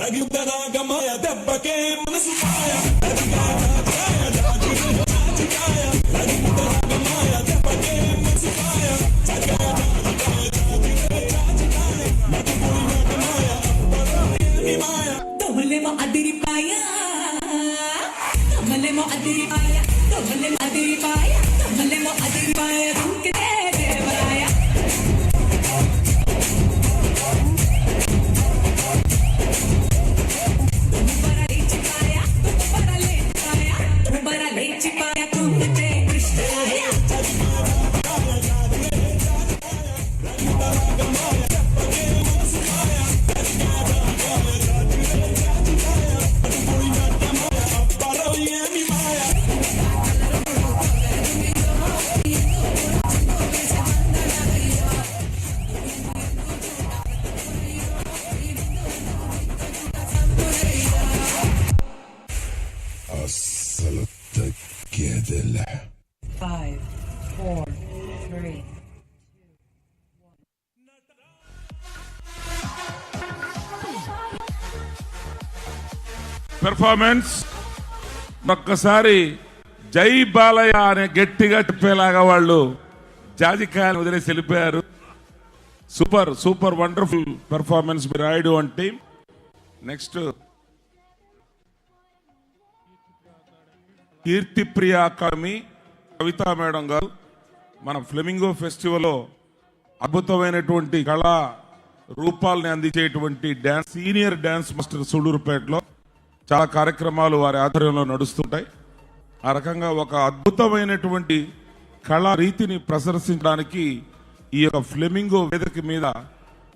లగిద్దరాగమాయ దెబ్బకే మనసు మాయ Tómale adiripaya. Tómale adiripaya. Tómale adiripaya. Tómale adiripaya. Dunque performance ఒక్కసారి జై బాలయ్య అనే గట్టిగా చెప్పేలాగా వాళ్ళు జాజికాయలు వదిలేసి వెళ్ళిపోయారు. సూపర్ సూపర్ వండర్ఫుల్ పెర్ఫార్మెన్స్ మీరు Rayudu and team. Next Keerthipriya academy Kavitha madam గారు మన ఫ్లెమింగో ఫెస్టివల్లో అద్భుతమైనటువంటి కళా రూపాలని అందించేటువంటి డ్యాన్స్ సీనియర్ డ్యాన్స్ మాస్టర్ సూళ్ళూరుపేటలో చాలా కార్యక్రమాలు వారి ఆధ్వర్యంలో నడుస్తుంటాయి. ఆ రకంగా ఒక అద్భుతమైనటువంటి కళా రీతిని ప్రదర్శించడానికి ఈ యొక్క ఫ్లెమింగో వేదిక మీద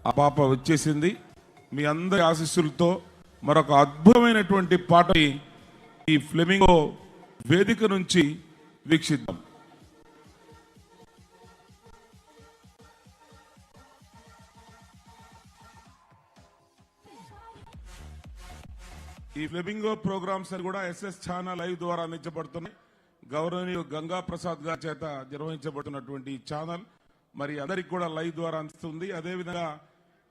ఆ పాప వచ్చేసింది. మీ అందరి ఆశీస్సులతో మరొక అద్భుతమైనటువంటి పాటని ఈ ఫ్లెమింగో వేదిక నుంచి వీక్షిద్దాం. ఈ వెబింగో ప్రోగ్రామ్స్ అని కూడా ఎస్ఎస్ ఛానల్ లైవ్ ద్వారా అందించబడుతున్నాయి. గౌరవనీయులు గంగా ప్రసాద్ గారి చేత నిర్వహించబడుతున్నటువంటి ఈ ఛానల్ మరి అందరికి కూడా లైవ్ ద్వారా అందిస్తుంది. అదేవిధంగా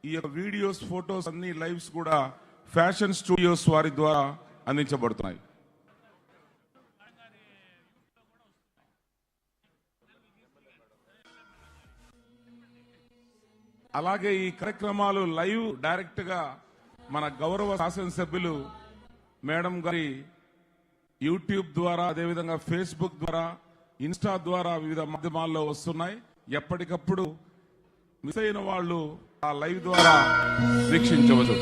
ఈ యొక్క వీడియోస్ ఫొటోస్ అన్ని లైవ్స్ కూడా ఫ్యాషన్ స్టూడియోస్ వారి ద్వారా అందించబడుతున్నాయి. అలాగే ఈ కార్యక్రమాలు లైవ్ డైరెక్ట్గా మన గౌరవ శాసనసభ్యులు మేడం గారి యూట్యూబ్ ద్వారా అదేవిధంగా ఫేస్బుక్ ద్వారా ఇన్స్టా ద్వారా వివిధ మాధ్యమాల్లో వస్తున్నాయి. ఎప్పటికప్పుడు మిస్ అయిన వాళ్ళు ఆ లైవ్ ద్వారా వీక్షించవచ్చు.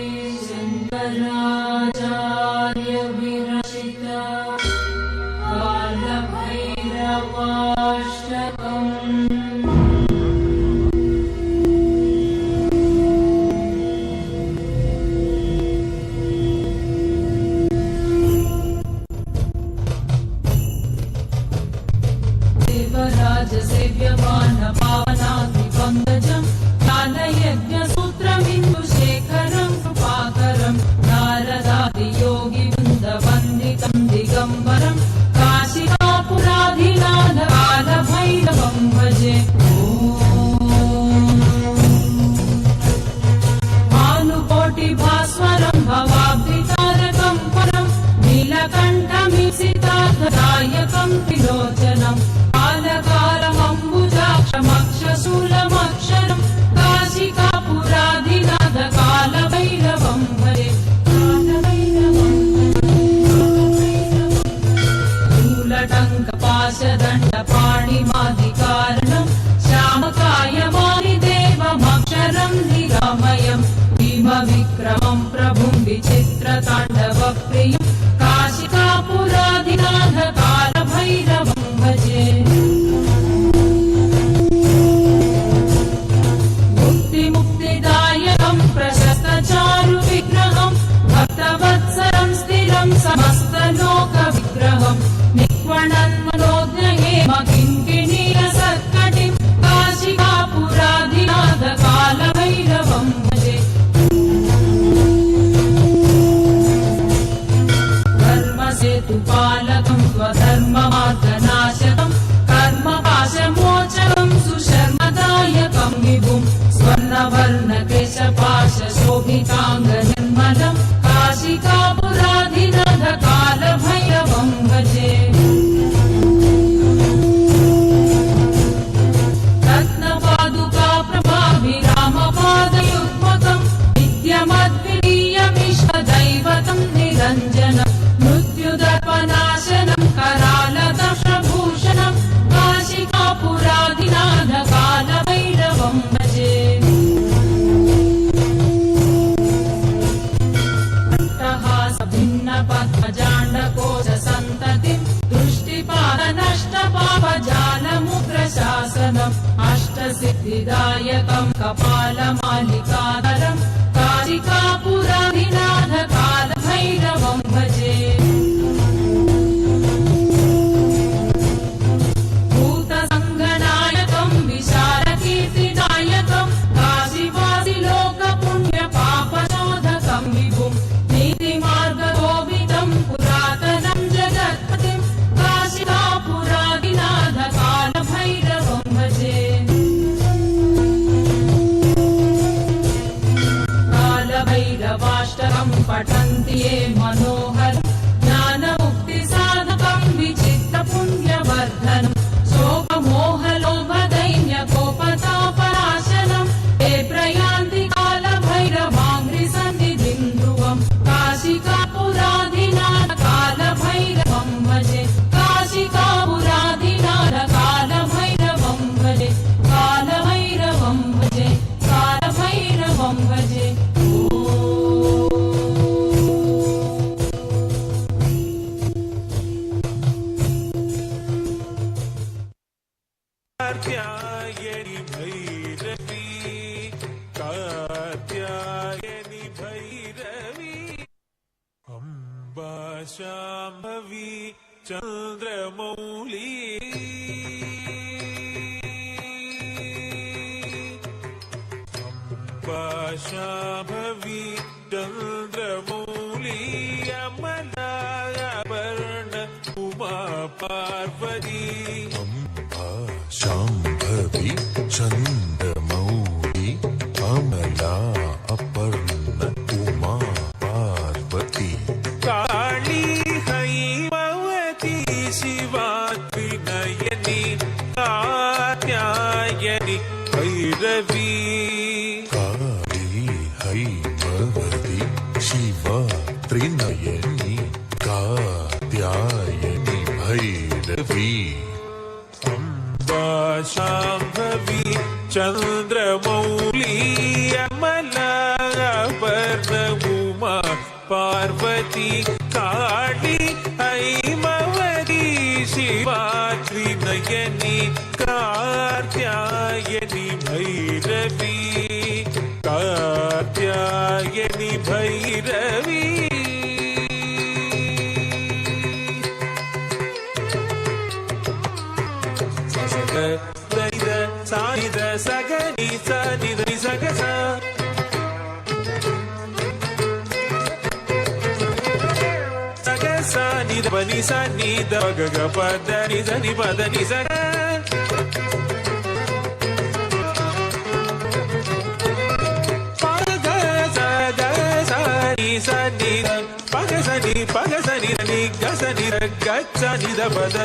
निक्वणन्मनोज्ञये किङ्किणीय सत्कटिम् काशिकापुराधिनाथ कालभैरवम् भजे धर्मसेतुपालकम् പാലമ भैरवी कात्यायनि भैरवी अम्बा शाम्भवी चन्द्रमौ canım. சந்திரமௌலி அமலாபர்ணகுமா பார்வதி காளி ஐமவதி சிவாத்ரி நயனி கார்த்தியாயனி பைரவி. கார்த்தியாயனி பைரவி. పని సన్ని దగగ పద నిజ ని పద నిజ పగసని పగసని ని గసని గచ్చని ద పద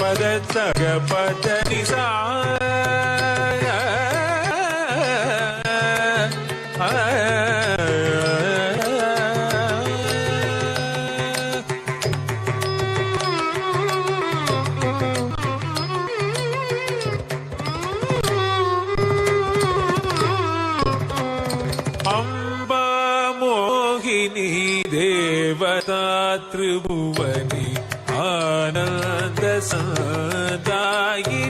పద సగ పద నిసా யோகினி தேவதா திரிபுவனி ஆனந்த சதாயி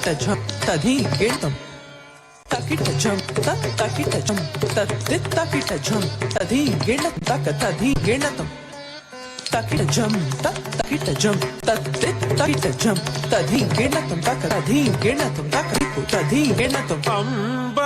తకిట జం తధి గేటం తకిట జం తక్ తకిట జం తత్ తకిట జం తధి గేట తక్ తధి గేటం తకిట జం తక్ తకిట జం తత్ తకిట జం తధి గేటం తక్ తధి గేటం తక్ తధి గేటం అంబ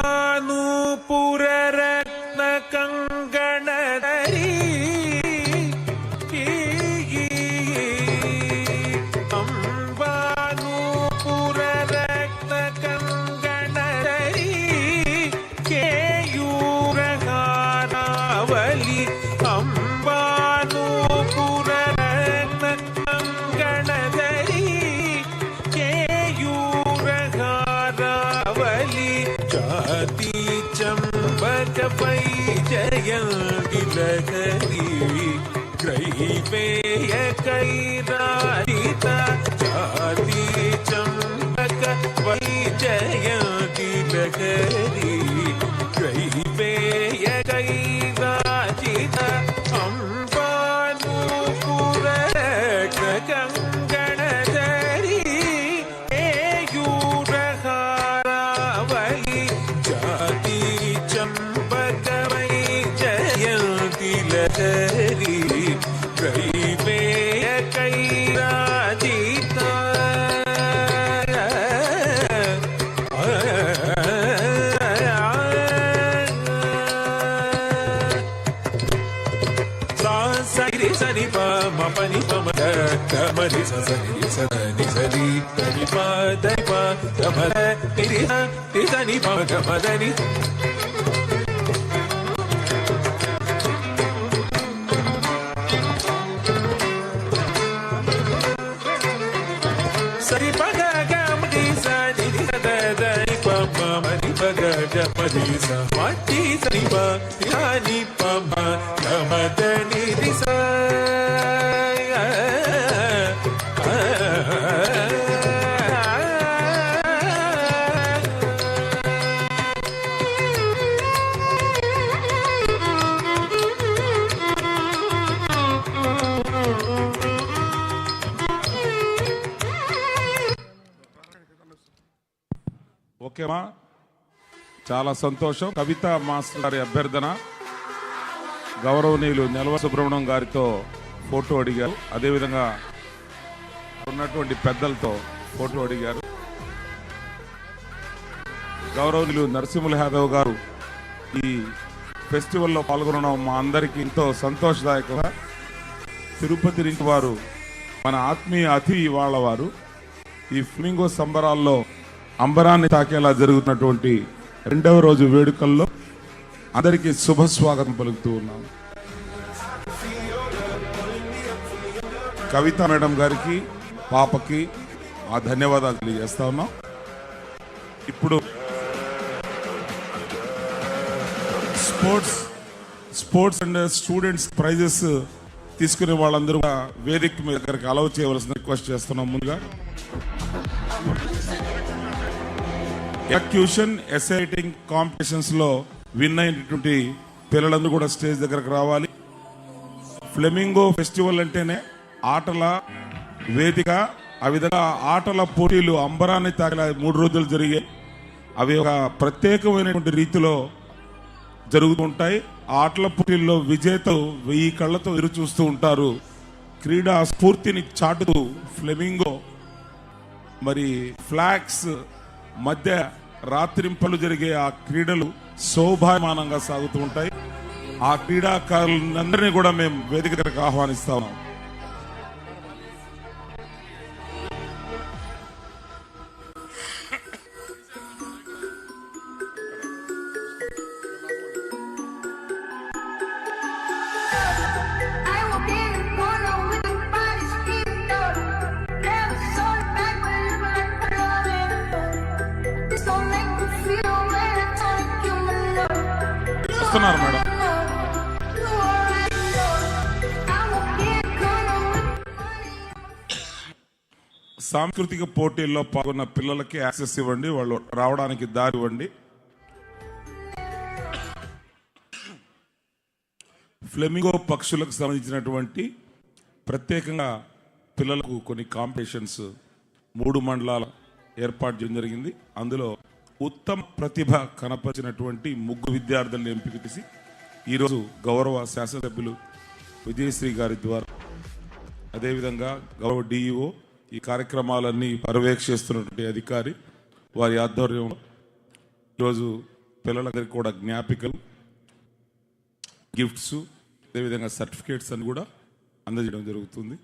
పని ప మ ద ద మ రి స స రి స ద ని స రి ద ని స సరి ప గ గ గమదని రి చాలా సంతోషం. కవిత మాస్టర్ గారి అభ్యర్థన. గౌరవనీయులు నెలవ సుబ్రహ్మణ్యం గారితో ఫోటో అడిగారు. అదేవిధంగా ఉన్నటువంటి పెద్దలతో ఫోటో అడిగారు. గౌరవనీయులు నరసింహుల యాదవ్ గారు ఈ ఫెస్టివల్లో పాల్గొనడం మా అందరికీ ఎంతో సంతోషదాయకంగా తిరుపతి నుంచి వారు మన ఆత్మీయ అతి వాళ్ళ వారు. ఈ ఫ్లింగో సంబరాల్లో అంబరాన్ని తాకేలా జరుగుతున్నటువంటి రెండవ రోజు వేడుకల్లో అందరికీ శుభ స్వాగతం పలుకుతూ ఉన్నాం కవిత మేడం గారికి పాపకి ఆ ధన్యవాదాలు తెలియజేస్తా ఉన్నాం. ఇప్పుడు sports sports and students prizes తీసుకునే వాళ్ళందరూ వేదిక మీ దగ్గరికి అలౌ చేయవలసిన రిక్వెస్ట్ చేస్తున్నాం ముందుగా. ఎక్యూషన్ ఎస్ఐటింగ్ కాంపిటీషన్స్లో విన్ అయినటువంటి పిల్లలందరూ కూడా స్టేజ్ దగ్గరకు రావాలి. ఫ్లెమింగో ఫెస్టివల్ అంటేనే ఆటల వేదిక. ఆ విధంగా ఆటల పోటీలు అంబరాన్ని తాగిన మూడు రోజులు జరిగాయి అవి ఒక ప్రత్యేకమైనటువంటి రీతిలో జరుగుతుంటాయి ఆ ఆటల పోటీల్లో విజేతలు వెయ్యి కళ్ళతో ఎదురు చూస్తూ ఉంటారు. క్రీడా స్ఫూర్తిని చాటుతూ ఫ్లెమింగో మరి ఫ్లాగ్స్ మధ్య రాత్రింపలు జరిగే ఆ క్రీడలు శోభాయమానంగా సాగుతూ ఉంటాయి. ఆ క్రీడాకారులందరినీ కూడా మేము వేదిక దగ్గరకు ఆహ్వానిస్తా ఉన్నాం. The madam. సాంస్కృతిక పోటీల్లో పాల్గొన్న పిల్లలకి యాక్సెస్ ఇవ్వండి వాళ్ళు రావడానికి దారి ఇవ్వండి. ఫ్లెమింగో పక్షులకు సంబంధించినటువంటి ప్రత్యేకంగా పిల్లలకు కొన్ని కాంపిటీషన్స్ మూడు మండలాల ఏర్పాటు చేయడం జరిగింది. అందులో ఉత్తమ ప్రతిభ కనపరిచినటువంటి ముగ్గురు విద్యార్థులను ఎంపిక చేసి ఈరోజు గౌరవ శాసనసభ్యులు విజయశ్రీ గారి ద్వారా అదేవిధంగా గౌరవ డిఈఓ ఈ కార్యక్రమాలన్నీ పర్యవేక్షిస్తున్నటువంటి అధికారి వారి ఆధ్వర్యంలో ఈరోజు పిల్లలందరికీ కూడా జ్ఞాపికలు గిఫ్ట్స్ అదేవిధంగా సర్టిఫికేట్స్ అని కూడా అందజేయడం జరుగుతుంది.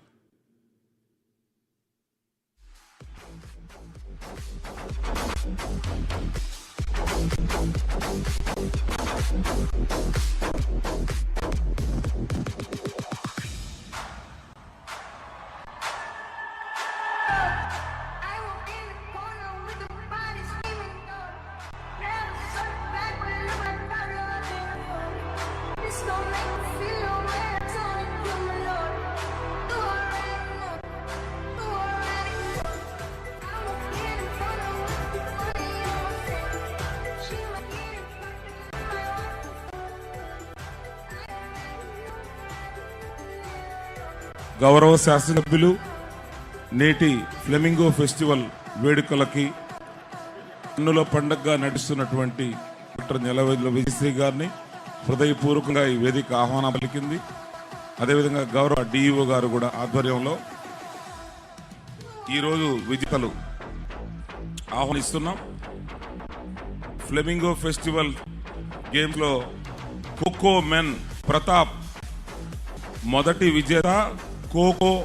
గౌరవ శాసనసభ్యులు నేటి ఫ్లెమింగో ఫెస్టివల్ వేడుకలకి కన్నుల పండగగా నడుస్తున్నటువంటి డాక్టర్ నెలవెల్లి విజయశ్రీ గారిని హృదయపూర్వకంగా ఈ వేదిక ఆహ్వానం పలికింది. అదేవిధంగా గౌరవ డిఈఓ గారు కూడా ఆధ్వర్యంలో ఈరోజు విజేతలు ఆహ్వానిస్తున్నాం. ఫ్లెమింగో ఫెస్టివల్ గేమ్లో ఖోఖో మెన్ ప్రతాప్ మొదటి విజేత. ఖోఖో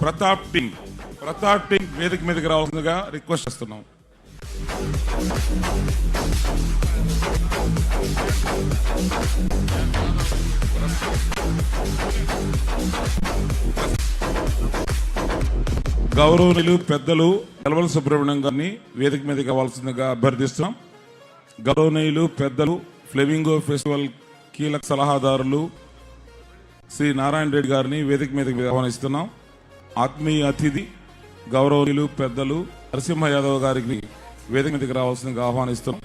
ప్రతాప్ టింగ్ ప్రతాప్ టింగ్ వేదిక మీదకి రావాల్సిందిగా రిక్వెస్ట్ చేస్తున్నాం. గౌరవనీయులు పెద్దలు ఎలవల సుబ్రహ్మణ్యం గారిని వేదిక మీదకి రావాల్సిందిగా అభ్యర్థిస్తున్నాం. గౌరవనీయులు పెద్దలు ఫ్లెమింగో ఫెస్టివల్ కీలక సలహాదారులు శ్రీ నారాయణ రెడ్డి గారిని వేదిక మీదకి ఆహ్వానిస్తున్నాం. ఆత్మీయ అతిథి గౌరవనీయులు పెద్దలు నరసింహ యాదవ్ గారికి వేదిక మీదకి రావాల్సిందిగా ఆహ్వానిస్తున్నాం.